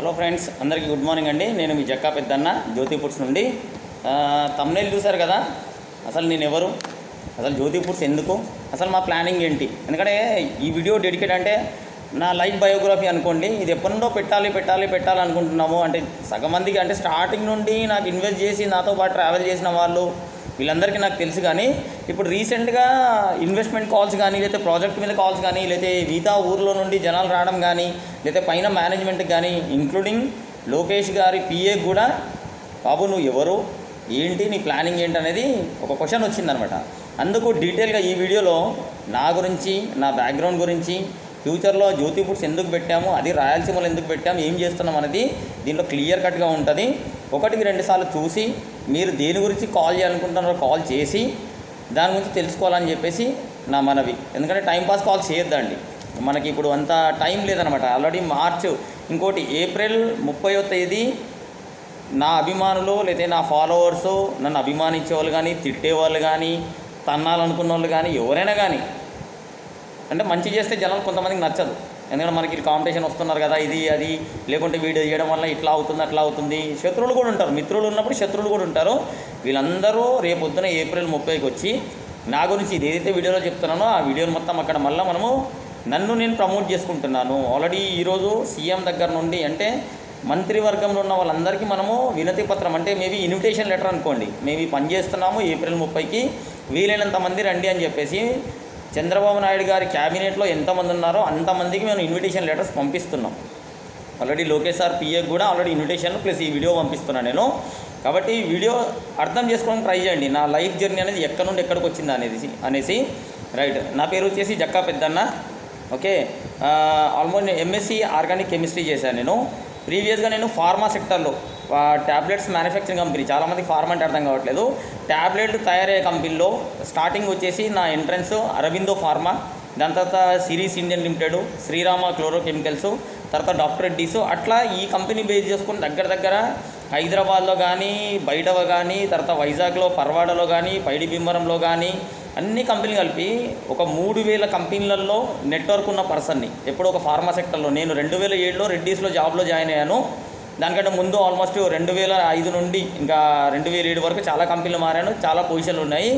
Hello friends అందరికీ good morning అండి. నేను మీ జక్కా పెద్దన్న జ్యోతి ఫుడ్స్ నుండి. తమ్నేల్ చూశారు కదా? అసలు నేను ఎవరు? అసలు జ్యోతి ఫుడ్స్ ఎందుకు? అసలు మా ప్లానింగ్ ఏంటి? ఎందుకంటే ఈ వీడియో డెడికేట్ అంటే నా లైఫ్ బయోగ్రఫీ అనుకోండి ఇది ఎప్పటి నుండో పెట్టాలి పెట్టాలి పెట్టాలి అనుకుంటున్నాము. అంటే సగం మందికి అంటే స్టార్టింగ్ నుండి నాకు ఇన్వెస్ట్ చేసి నాతో పాటు ట్రావెల్ చేసిన వాళ్ళు వీళ్ళందరికీ నాకు తెలుసు కానీ ఇప్పుడు రీసెంట్గా ఇన్వెస్ట్మెంట్ కాల్స్ కానీ లేకపోతే ప్రాజెక్ట్ మీద కాల్స్ కానీ లేకపోతే మిగతా ఊర్లో నుండి జనాలు రావడం కానీ లేకపోతే పైన మేనేజ్మెంట్ కానీ ఇంక్లూడింగ్ లోకేష్ గారి పిఏ కూడా బాబు నువ్వు ఎవరు? ఏంటి? నీ ప్లానింగ్ ఏంటి? అనేది ఒక క్వశ్చన్ వచ్చిందనమాట. అందుకు డీటెయిల్గా ఈ వీడియోలో నా గురించి నా బ్యాక్గ్రౌండ్ గురించి ఫ్యూచర్లో జ్యోతి ఫుడ్స్ ఎందుకు పెట్టాము అది రాయలసీమలో ఎందుకు పెట్టాము ఏం చేస్తున్నాం అనేది దీంట్లో క్లియర్ కట్గా ఉంటుంది. ఒకటికి రెండు సార్లు చూసి మీరు దేని గురించి కాల్ చేయాలనుకుంటున్నారో కాల్ చేసి దాని గురించి తెలుసుకోవాలని చెప్పేసి నా మనవి. ఎందుకంటే టైంపాస్ కాల్ చేయొద్దండి. మనకి ఇప్పుడు అంత టైం లేదనమాట. ఆల్రెడీ మార్చ్ ఇంకోటి ఏప్రిల్ ముప్పయో తేదీ నా అభిమానులు లేదా నా ఫాలోవర్స్ నన్ను అభిమానించే వాళ్ళు కానీ తిట్టే వాళ్ళు కానీ తన్నాలనుకున్న వాళ్ళు కానీ ఎవరైనా కానీ అంటే మంచి చేస్తే జనాలు కొంతమందికి నచ్చదు. ఎందుకంటే మనకి కాంపిటీషన్ వస్తున్నారు కదా ఇది అది. లేకుంటే వీడియో చేయడం వల్ల ఇట్లా అవుతుంది అట్లా అవుతుంది. శత్రువులు కూడా ఉంటారు. మిత్రులు ఉన్నప్పుడు శత్రువులు కూడా ఉంటారు. వీళ్ళందరూ రేపు పొద్దున ఏప్రిల్ ముప్పైకి వచ్చి నా గురించి ఇది ఏదైతే వీడియోలో చెప్తున్నానో ఆ వీడియోని మొత్తం అక్కడ మళ్ళీ మనము నన్ను నేను ప్రమోట్ చేసుకుంటున్నాను. ఆల్రెడీ ఈరోజు సీఎం దగ్గర నుండి అంటే మంత్రివర్గంలో ఉన్న వాళ్ళందరికీ మనము వినతి పత్రం అంటే మేబీ ఇన్విటేషన్ లెటర్ అనుకోండి. మేము పనిచేస్తున్నాము పని చేస్తున్నాము ఏప్రిల్ ముప్పైకి. వీలైనంత మంది రండి అని చెప్పేసి చంద్రబాబు నాయుడు గారి క్యాబినెట్లో ఎంతమంది ఉన్నారో అంతమందికి మేము ఇన్విటేషన్ లెటర్స్ పంపిస్తున్నాం. ఆల్రెడీ లోకేష్ సార్ పిఏకి కూడా ఆల్రెడీ ఇన్విటేషన్ ప్లస్ ఈ వీడియో పంపిస్తున్నాను నేను. కాబట్టి ఈ వీడియో అర్థం చేసుకోవడానికి ట్రై చేయండి. నా లైఫ్ జర్నీ అనేది ఎక్కడి నుండి ఎక్కడికి వచ్చింది అనేది అనేసి. రైట్ నా పేరు వచ్చేసి Jakka Peddanna. Okay almost MSc organic chemistry చేశాను నేను. ప్రీవియస్గా నేను ఫార్మా సెక్టర్లో ట్యాబ్లెట్స్ మ్యానుఫ్యాక్చరింగ్ కంపెనీ. చాలామంది ఫార్మా అర్థం కావట్లేదు. ట్యాబ్లెట్ తయారయ్యే కంపెనీలో స్టార్టింగ్ వచ్చేసి నా ఎంట్రన్స్ అరవిందో ఫార్మా దాని తర్వాత series Indian limited Srirama chlorochemicals తర్వాత డాక్టర్ రెడ్డీస్. అట్లా ఈ కంపెనీ బేస్ చేసుకుని దగ్గర దగ్గర హైదరాబాద్లో కానీ బయటవ కానీ తర్వాత వైజాగ్లో పర్వాడలో కానీ పైడి భీమవరంలో కానీ అన్ని కంపెనీలు కలిపి ఒక మూడు వేల కంపెనీలలో నెట్వర్క్ ఉన్న పర్సన్ని. ఎప్పుడో ఒక ఫార్మా సెక్టర్లో. నేను రెండు వేల ఏడులో రెడ్డీస్లో జాబ్లో జాయిన్ అయ్యాను. దానికంటే ముందు ఆల్మోస్ట్ రెండు వేల ఐదు నుండి ఇంకా రెండు వేల ఏడు వరకు చాలా కంపెనీలు మారాను చాలా పొజిషన్లు ఉన్నాయి.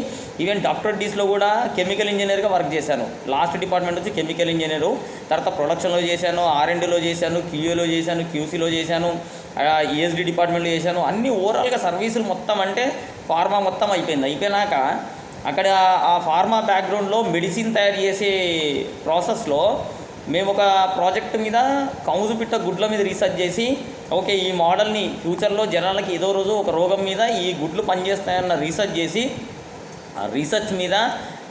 ఈవెన్ డాక్టర్ డీస్లో కూడా కెమికల్ ఇంజనీర్గా వర్క్ చేశాను. లాస్ట్ డిపార్ట్మెంట్ వచ్చి కెమికల్ ఇంజనీరు తర్వాత ప్రొడక్షన్లో చేశాను ఆర్ఎండ్లో చేశాను క్యూఏలో చేశాను క్యూసీలో చేశాను ఈఎస్డి డిపార్ట్మెంట్లో చేశాను. అన్ని ఓవరాల్గా సర్వీసులు మొత్తం అంటే ఫార్మా మొత్తం అయిపోయింది. అయిపోయినాక అక్కడ ఆ ఫార్మా బ్యాక్గ్రౌండ్లో మెడిసిన్ తయారు చేసే ప్రాసెస్లో మేము ఒక ప్రాజెక్ట్ మీద కౌజు పిట్ట గుడ్ల మీద రీసెర్చ్ చేసి ఓకే ఈ మోడల్ని ఫ్యూచర్లో జనాలకి ఏదో రోజు ఒక రోగం మీద ఈ గుడ్లు పనిచేస్తాయన్న రీసెర్చ్ చేసి ఆ రీసెర్చ్ మీద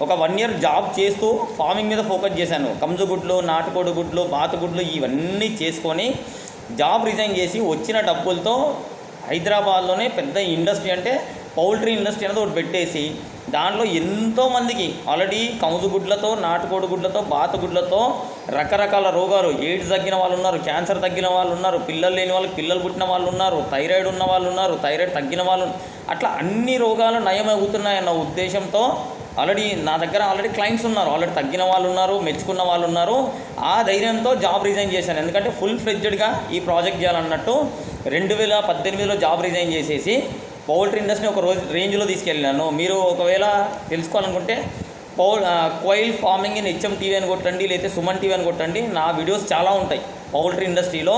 ఒక వన్ ఇయర్ జాబ్ చేస్తూ ఫార్మింగ్ మీద ఫోకస్ చేశాను. కంజు గుడ్లు నాటుకోడి గుడ్లు బాతుగుడ్లు ఇవన్నీ చేసుకొని జాబ్ రిజైన్ చేసి వచ్చిన డబ్బులతో హైదరాబాద్లోనే పెద్ద ఇండస్ట్రీ అంటే పౌల్ట్రీ ఇండస్ట్రీ అనేది ఒకటి పెట్టేసి దాంట్లో ఎంతోమందికి ఆల్రెడీ కౌజు గుడ్లతో నాటుకోడి గుడ్లతో బాత గుడ్లతో రకరకాల రోగాలు ఎయిడ్స్ తగ్గిన వాళ్ళు ఉన్నారు క్యాన్సర్ తగ్గిన వాళ్ళు ఉన్నారు పిల్లలు లేని వాళ్ళకి పిల్లలు పుట్టిన వాళ్ళు ఉన్నారు థైరాయిడ్ ఉన్న వాళ్ళు ఉన్నారు థైరాయిడ్ తగ్గిన వాళ్ళు అట్లా అన్ని రోగాలు నయమవుతున్నాయన్న ఉద్దేశంతో ఆల్రెడీ నా దగ్గర ఆల్రెడీ క్లయింట్స్ ఉన్నారు ఆల్రెడీ తగ్గిన వాళ్ళు ఉన్నారు మెచ్చుకున్న వాళ్ళు ఉన్నారు. ఆ ధైర్యంతో జాబ్ రిజైన్ చేశాను. ఎందుకంటే ఫుల్ ఫ్లెడ్జెడ్గా ఈ ప్రాజెక్ట్ చేయాలన్నట్టు రెండు వేల పద్దెనిమిదిలో జాబ్ రిజైన్ చేసేసి పౌల్ట్రీ ఇండస్ట్రీ ఒక రోజు రేంజ్లో తీసుకెళ్ళాను మీరు ఒకవేళ తెలుసుకోవాలనుకుంటే పౌల్ Koil farming in H M TV అని కొట్టండి లేకపోతే సుమన్ టీవీ అని కొట్టండి. నా వీడియోస్ చాలా ఉంటాయి పౌల్ట్రీ ఇండస్ట్రీలో.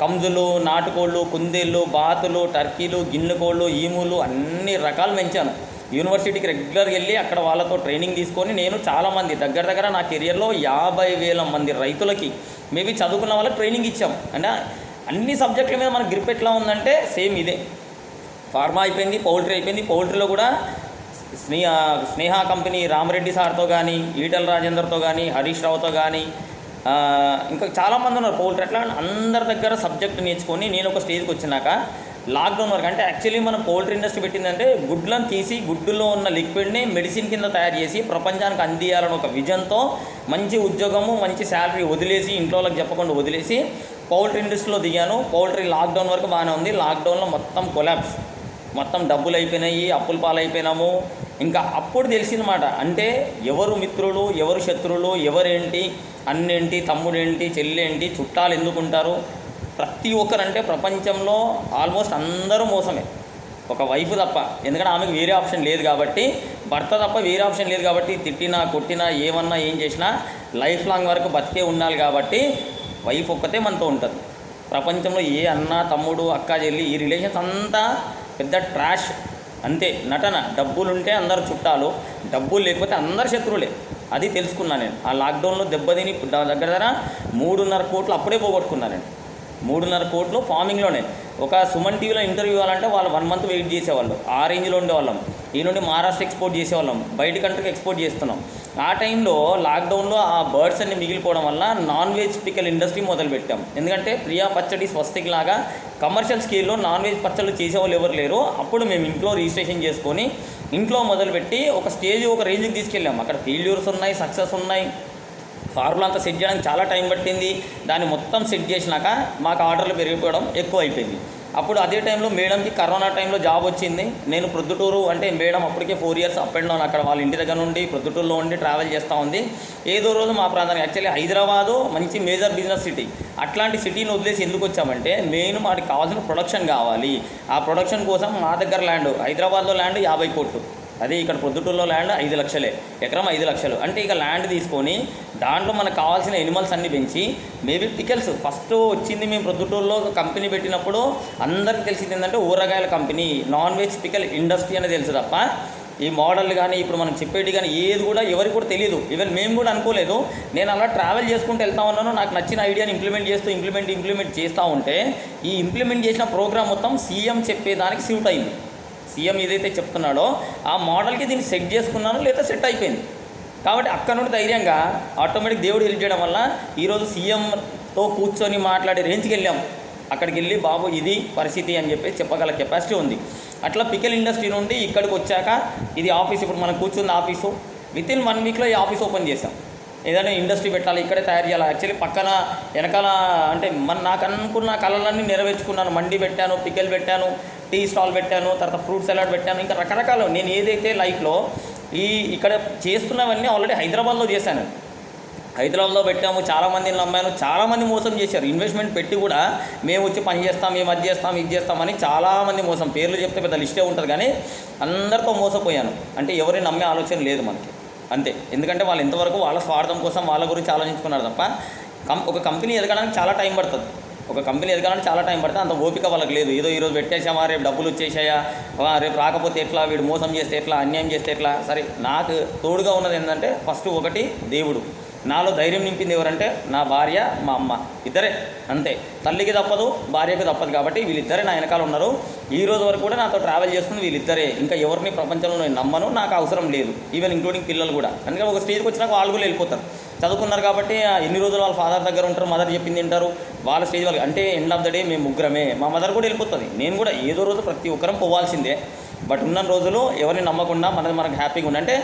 కంజులు నాటుకోళ్ళు కుందేళ్ళు బాతులు టర్కీలు గిన్నె కోళ్ళు ఈములు అన్ని రకాలు పెంచాను. యూనివర్సిటీకి రెగ్యులర్గా వెళ్ళి అక్కడ వాళ్ళతో ట్రైనింగ్ తీసుకొని నేను చాలామంది దగ్గర దగ్గర నా కెరియర్లో యాభై వేల మంది రైతులకి మేబీ చదువుకున్న వాళ్ళకి ట్రైనింగ్ ఇచ్చాం. అంటే అన్ని సబ్జెక్టుల మీద మన గ్రిప్ ఎట్లా ఉందంటే సేమ్ ఇదే. ఫార్మా అయిపోయింది పౌల్ట్రీ అయిపోయింది. పౌల్ట్రీలో కూడా స్నేహ స్నేహ కంపెనీ రామరెడ్డి సార్తో కానీ ఈటల రాజేందర్తో కానీ హరీష్ రావుతో కానీ ఇంకా చాలామంది ఉన్నారు పౌల్ట్రీ. అట్లా అందరి దగ్గర సబ్జెక్ట్ నేర్చుకొని నేను ఒక స్టేజ్కి వచ్చినాక లాక్డౌన్ వరకు అంటే యాక్చువల్లీ మనం పౌల్ట్రీ ఇండస్ట్రీ పెట్టిందంటే గుడ్లను తీసి గుడ్డులో ఉన్న లిక్విడ్ని మెడిసిన్ కింద తయారు చేసి ప్రపంచానికి అందియాలని ఒక విజన్తో మంచి ఉద్యోగము మంచి శాలరీ వదిలేసి ఇంట్లో వాళ్ళకి చెప్పకుండా వదిలేసి పౌల్ట్రీ ఇండస్ట్రీలో దిగాను. పౌల్ట్రీ లాక్డౌన్ వరకు బాగానే ఉంది. లాక్డౌన్లో మొత్తం కొలాబ్స్. మొత్తం డబ్బులు అయిపోయినాయి అప్పుల పాలైపోయినాము. ఇంకా అప్పుడు తెలిసిందన్నమాట. అంటే ఎవరు మిత్రులు ఎవరు శత్రువులు ఎవరేంటి అన్నేంటి తమ్ముడేంటి చెల్లెంటి చుట్టాలు ఎందుకుంటారు? ప్రతి ఒక్కరంటే ప్రపంచంలో ఆల్మోస్ట్ అందరూ మోసమే. ఒక వైఫ్ తప్ప. ఎందుకంటే ఆమెకు వేరే ఆప్షన్ లేదు కాబట్టి భర్త తప్ప వేరే ఆప్షన్ లేదు కాబట్టి తిట్టినా కొట్టినా ఏమన్నా ఏం చేసినా లైఫ్ లాంగ్ వరకు బతికే ఉండాలి కాబట్టి వైఫ్ ఒక్కతే మనతో ఉంటుంది. ప్రపంచంలో ఏ అన్న తమ్ముడు అక్క చెల్లి ఈ రిలేషన్స్ అంతా పెద్ద ట్రాష్. అంతే నటన. డబ్బులుంటే అందరు చుట్టాలు డబ్బులు లేకపోతే అందరు శత్రువులే. అది తెలుసుకున్నా నేను. ఆ లాక్డౌన్లో దెబ్బతిని దగ్గర దగ్గర మూడున్నర కోట్లు అప్పుడే పోగొట్టుకున్నాను నేను. మూడున్నర కోట్లు ఫార్మింగ్లోనే. ఒక సుమన్ టీవీలో ఇంటర్వ్యూ ఇవ్వాలంటే వాళ్ళు వన్ మంత్ వెయిట్ చేసేవాళ్ళు. ఆ రేంజ్లో ఉండేవాళ్ళం. ఈ నుండి మహారాష్ట్ర ఎక్స్పోర్ట్ చేసేవాళ్ళం. బయట కంట్రీకి ఎక్స్పోర్ట్ చేస్తున్నాం. ఆ టైంలో లాక్డౌన్లో ఆ బర్డ్స్ అన్ని మిగిలిపోవడం వల్ల నాన్ వెజ్ పికల్ ఇండస్ట్రీ మొదలుపెట్టాం. ఎందుకంటే ప్రియా పచ్చడి స్వస్తికి లాగా కమర్షియల్ స్కేల్లో నాన్ వెజ్ పచ్చళ్ళు చేసేవాళ్ళు ఎవరు లేరు. అప్పుడు మేము ఇంట్లో రిజిస్ట్రేషన్ చేసుకొని ఇంట్లో మొదలుపెట్టి ఒక స్టేజ్ ఒక రేంజ్కి తీసుకెళ్ళాం. అక్కడ ఫెయిల్యూర్స్ ఉన్నాయి సక్సెస్ ఉన్నాయి. ఫార్ములా అంతా సెట్ చేయడానికి చాలా టైం పట్టింది. దాన్ని మొత్తం సెట్ చేసినాక మాకు ఆర్డర్లు పెరిగిపోవడం ఎక్కువ అయిపోయింది. అప్పుడు అదే టైంలో మేడంకి కరోనా టైంలో జాబ్ వచ్చింది. నేను ప్రొద్దుటూరు అంటే మేడం అప్పటికే four years up and down అక్కడ వాళ్ళ ఇంటి దగ్గర నుండి ప్రొద్దుటూరులో ఉండి ట్రావెల్ చేస్తూ ఉంది. ఏదో రోజు మా ప్రాంతానికి యాక్చువల్లీ హైదరాబాదు మంచి మేజర్ బిజినెస్ సిటీ. అట్లాంటి సిటీని వదిలేసి ఎందుకు వచ్చామంటే మెయిన్ మాకు కావాల్సిన ప్రొడక్షన్ కావాలి. ఆ ప్రొడక్షన్ కోసం మా దగ్గర ల్యాండ్ హైదరాబాద్లో ల్యాండ్ యాభై కోట్లు. అదే ఇక్కడ పొద్దుటూరులో ల్యాండ్ ఐదు లక్షలే ఎకరం ఐదు లక్షలు. అంటే ఇక ల్యాండ్ తీసుకొని దాంట్లో మనకు కావాల్సిన ఎనిమల్స్ అన్ని పెంచి మేబీ పికల్స్. ఫస్ట్ వచ్చింది మేము ప్రొద్దుటూరులో కంపెనీ పెట్టినప్పుడు అందరికీ తెలిసింది ఏంటంటే ఊరగాయల company non veg pickle industry అనేది తెలుసు తప్ప. ఈ మోడల్ కానీ ఇప్పుడు మనం చెప్పేటి కానీ ఏది కూడా ఎవరికి కూడా తెలియదు ఈవెన్ మేము కూడా అనుకోలేదు. నేను అలా ట్రావెల్ చేసుకుంటూ వెళ్తా ఉన్నాను. నాకు నచ్చిన ఐడియాని ఇంప్లిమెంట్ చేస్తూ ఇంప్లిమెంట్ ఇంప్లిమెంట్ చేస్తూ ఉంటే ఈ ఇంప్లిమెంట్ చేసిన ప్రోగ్రామ్ మొత్తం సీఎం చెప్పేదానికి సూట్ అయింది. సీఎం ఏదైతే చెప్తున్నాడో ఆ మోడల్కి దీన్ని సెట్ చేసుకున్నాను లేదా సెట్ అయిపోయింది. కాబట్టి అక్కడ నుండి ధైర్యంగా ఆటోమేటిక్ దేవుడు హెల్ప్ చేయడం వల్ల ఈరోజు సీఎంతో కూర్చొని మాట్లాడే రేంజ్కి వెళ్ళాం. అక్కడికి వెళ్ళి బాబు ఇది పరిస్థితి అని చెప్పి చెప్పగల కెపాసిటీ ఉంది. అట్లా పికల్ ఇండస్ట్రీ నుండి ఇక్కడికి వచ్చాక ఇది ఆఫీస్ ఇప్పుడు మనం కూర్చున్న ఆఫీసు. విత్ ఇన్ వన్ వీక్లో ఈ ఆఫీస్ ఓపెన్ చేసాం ఏదైనా ఇండస్ట్రీ పెట్టాలి ఇక్కడే తయారు చేయాలి. యాక్చువల్లీ పక్కన వెనకాల అంటే మన నాకు అనుకున్న కళలన్నీ నెరవేర్చుకున్నాను. మండి పెట్టాను పికెల్ పెట్టాను టీ స్టాల్ పెట్టాను తర్వాత ఫ్రూట్ సలాడ్ పెట్టాను. ఇంకా రకరకాలు నేను ఏదైతే లైఫ్లో ఈ ఇక్కడ చేస్తున్నవన్నీ ఆల్రెడీ హైదరాబాద్లో చేశాను. హైదరాబాద్లో పెట్టాము చాలామందిని నమ్మాను చాలామంది మోసం చేశారు. ఇన్వెస్ట్మెంట్ పెట్టి కూడా మేము వచ్చి పని చేస్తాం మేము అది చేస్తాం ఇది చేస్తామని చాలామంది మోసం. పేర్లు చెప్తే పెద్ద లిస్టే ఉంటుంది కానీ అందరితో మోసపోయాను. అంటే ఎవరిని నమ్మే ఆలోచన లేదు మనకి. అంతే. ఎందుకంటే వాళ్ళు ఇంతవరకు వాళ్ళ స్వార్థం కోసం వాళ్ళ గురించి ఆలోచించుకున్నారు తప్ప కం ఒక కంపెనీ ఎదగడానికి చాలా టైం పడుతుంది. ఒక కంపెనీ ఎదగాలంటే చాలా టైం పడితే అంత ఓపిక వాళ్ళకి లేదు. ఏదో ఈరోజు పెట్టేసామా రేపు డబ్బులు వచ్చేసాయా? రేపు రాకపోతే ఎట్లా? వీడు మోసం చేస్తే ఎట్లా? అన్యాయం చేస్తే ఎట్లా? సరే నాకు తోడుగా ఉన్నది ఏంటంటే ఫస్ట్ ఒకటి దేవుడు. నాలో ధైర్యం నింపింది ఎవరంటే నా భార్య మా అమ్మ. ఇద్దరే అంతే. తల్లికి తప్పదు భార్యకి తప్పదు కాబట్టి వీళ్ళిద్దరే నా వెనకాల ఉన్నారు. ఈ రోజు వరకు కూడా నాతో ట్రావెల్ చేస్తుంది వీళ్ళిద్దరే. ఇంకా ఎవరిని ప్రపంచంలో నేను నమ్మను నాకు అవసరం లేదు. ఈవెన్ ఇంక్లూడింగ్ పిల్లలు కూడా. అందుకని ఒక స్టేజ్కి వచ్చినాక వాళ్ళు కూడా వెళ్ళిపోతారు. చదువుకున్నారు కాబట్టి ఎన్ని రోజులు వాళ్ళ ఫాదర్ దగ్గర ఉంటారు మదర్ చెప్పింది తింటారు వాళ్ళ స్టేజ్ వాళ్ళకి అంటే ఎండ్ ఆఫ్ ద డే మేము ముగ్గురమే. మా మదర్ కూడా వెళ్ళిపోతుంది. నేను కూడా ఏదో రోజు ప్రతి ఒక్కరం పోవాల్సిందే. బట్ ఉన్న రోజులు ఎవరిని నమ్మకుండా మనది మనకు హ్యాపీగా ఉండి. అంటే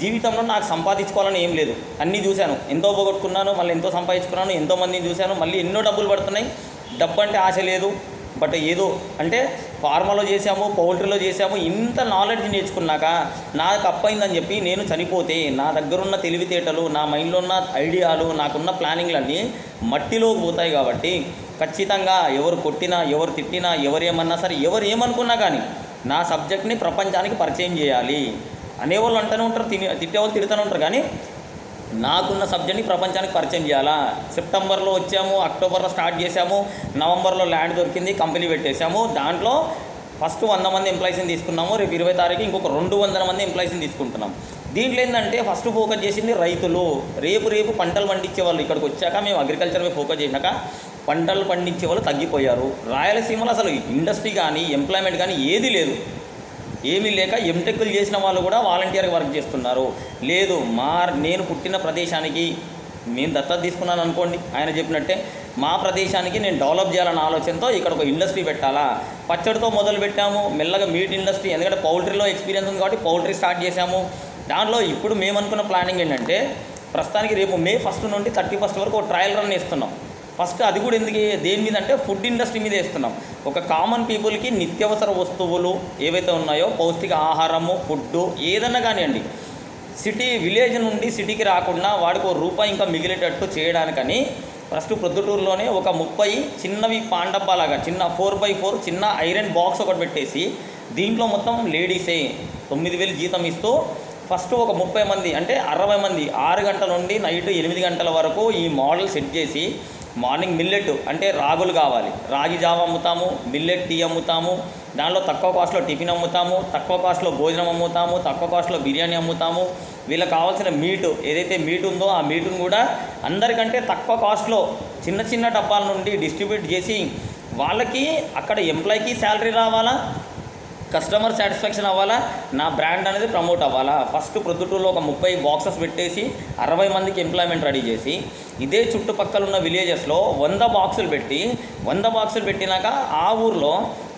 జీవితంలో నాకు సంపాదించుకోవాలని ఏం లేదు. అన్నీ చూశాను. ఎంతో పోగొట్టుకున్నాను మళ్ళీ ఎంతో సంపాదించుకున్నాను ఎంతో మందిని చూశాను మళ్ళీ ఎన్నో డబ్బులు పడుతున్నాయి. డబ్బు అంటే ఆశ లేదు. బట్ ఏదో అంటే ఫార్మాలో చేసాము పౌల్ట్రీలో చేసాము ఇంత నాలెడ్జ్ నేర్చుకున్నాక నాకు అప్పైందని చెప్పి నేను చనిపోతే నా దగ్గర ఉన్న తెలివితేటలు నా మైండ్లో ఉన్న ఐడియాలు నాకున్న ప్లానింగ్లన్నీ మట్టిలోకి పోతాయి కాబట్టి ఖచ్చితంగా ఎవరు కొట్టినా ఎవరు తిట్టినా ఎవరు ఏమన్నా సరే ఎవరు ఏమనుకున్నా కానీ నా సబ్జెక్ట్ని ప్రపంచానికి పరిచయం చేయాలి. అనేవాళ్ళు అంటూనే ఉంటారు తిని తిట్టేవాళ్ళు తిడుతూనే ఉంటారు కానీ నాకున్న సబ్జెక్ట్ని ప్రపంచానికి పరిచయం చేయాలా? సెప్టెంబర్లో వచ్చాము అక్టోబర్లో స్టార్ట్ చేసాము నవంబర్లో ల్యాండ్ దొరికింది కంపెనీ పెట్టేశాము దాంట్లో ఫస్ట్ వంద మంది ఎంప్లాయీస్ని తీసుకున్నాము రేపు ఇరవై తారీఖు ఇంకొక రెండు వందల మంది ఎంప్లాయీస్ని తీసుకుంటున్నాం దీంట్లో ఏంటంటే ఫస్ట్ ఫోకస్ చేసింది రైతులు. రేపు రేపు పంటలు పండించే వాళ్ళు ఇక్కడికి వచ్చాక మేము అగ్రికల్చర్ మీద ఫోకస్ చేసినాక పంటలు పండించే వాళ్ళు తగ్గిపోయారు. రాయలసీమలో అసలు ఇండస్ట్రీ కానీ ఎంప్లాయ్మెంట్ కానీ ఏది లేదు. ఏమీ లేక ఎంటెక్లు చేసిన వాళ్ళు కూడా వాలంటీర్గా వర్క్ చేస్తున్నారు. లేదు మా నేను పుట్టిన ప్రదేశానికి నేను దత్తత తీసుకున్నాను అనుకోండి. ఆయన చెప్పినట్టే మా ప్రదేశానికి నేను డెవలప్ చేయాలన్న ఆలోచనతో ఇక్కడ ఒక ఇండస్ట్రీ పెట్టాలా? పచ్చడితో మొదలు పెట్టాము మెల్లగా మీట్ ఇండస్ట్రీ ఎందుకంటే పౌల్ట్రీలో ఎక్స్పీరియన్స్ ఉంది కాబట్టి పౌల్ట్రీ స్టార్ట్ చేశాము. దాంట్లో ఇప్పుడు మేము అనుకున్న ప్లానింగ్ ఏంటంటే ప్రస్తుతానికి రేపు మే ఫస్ట్ నుండి థర్టీ ఫస్ట్ వరకు ఒక ట్రయల్ రన్ ఇస్తున్నాం ఫస్ట్ అది కూడా ఎందుకు దేని మీద అంటే ఫుడ్ ఇండస్ట్రీ మీద వేస్తున్నాం. ఒక కామన్ పీపుల్కి నిత్యావసర వస్తువులు ఏవైతే ఉన్నాయో పౌష్టిక ఆహారము ఫుడ్ ఏదన్నా కానివ్వండి సిటీ విలేజ్ నుండి సిటీకి రాకుండా వాడికి ఒక రూపాయి ఇంకా మిగిలేటట్టు చేయడానికని ఫస్ట్ ప్రొద్దుటూరులోనే ఒక ముప్పై చిన్నవి పాండబ్బాలాగా చిన్న ఫోర్ బై ఫోర్ చిన్న ఐరన్ బాక్స్ ఒకటి పెట్టేసి దీంట్లో మొత్తం లేడీసే తొమ్మిది వేలు జీతం ఇస్తూ ఫస్ట్ ఒక ముప్పై మంది అంటే అరవై మంది ఆరు గంటల నుండి నైట్ ఎనిమిది గంటల వరకు ఈ మోడల్ సెట్ చేసి మార్నింగ్ మిల్లెట్ అంటే రాగులు కావాలి. రాగి జావ అమ్ముతాము మిల్లెట్ టీ అమ్ముతాము దానిలో తక్కువ కాస్ట్లో టిఫిన్ అమ్ముతాము తక్కువ కాస్ట్లో భోజనం అమ్ముతాము తక్కువ కాస్ట్లో బిర్యానీ అమ్ముతాము. వీళ్ళకి కావాల్సిన మీట్ ఏదైతే మీట్ ఉందో ఆ మీటును కూడా అందరికంటే తక్కువ కాస్ట్లో చిన్న చిన్న డబ్బాల నుండి డిస్ట్రిబ్యూట్ చేసి వాళ్ళకి అక్కడ ఎంప్లాయీకి శాలరీ రావాలా? కస్టమర్ సాటిస్ఫాక్షన్ అవ్వాలా? నా బ్రాండ్ అనేది ప్రమోట్ అవ్వాలా? ఫస్ట్ ప్రొద్దుటూరులో ఒక ముప్పై బాక్సెస్ పెట్టేసి అరవై మందికి ఎంప్లాయ్మెంట్ రెడీ చేసి ఇదే చుట్టుపక్కల ఉన్న విలేజెస్లో వంద బాక్సులు పెట్టి వంద బాక్సులు పెట్టినాక ఆ ఊర్లో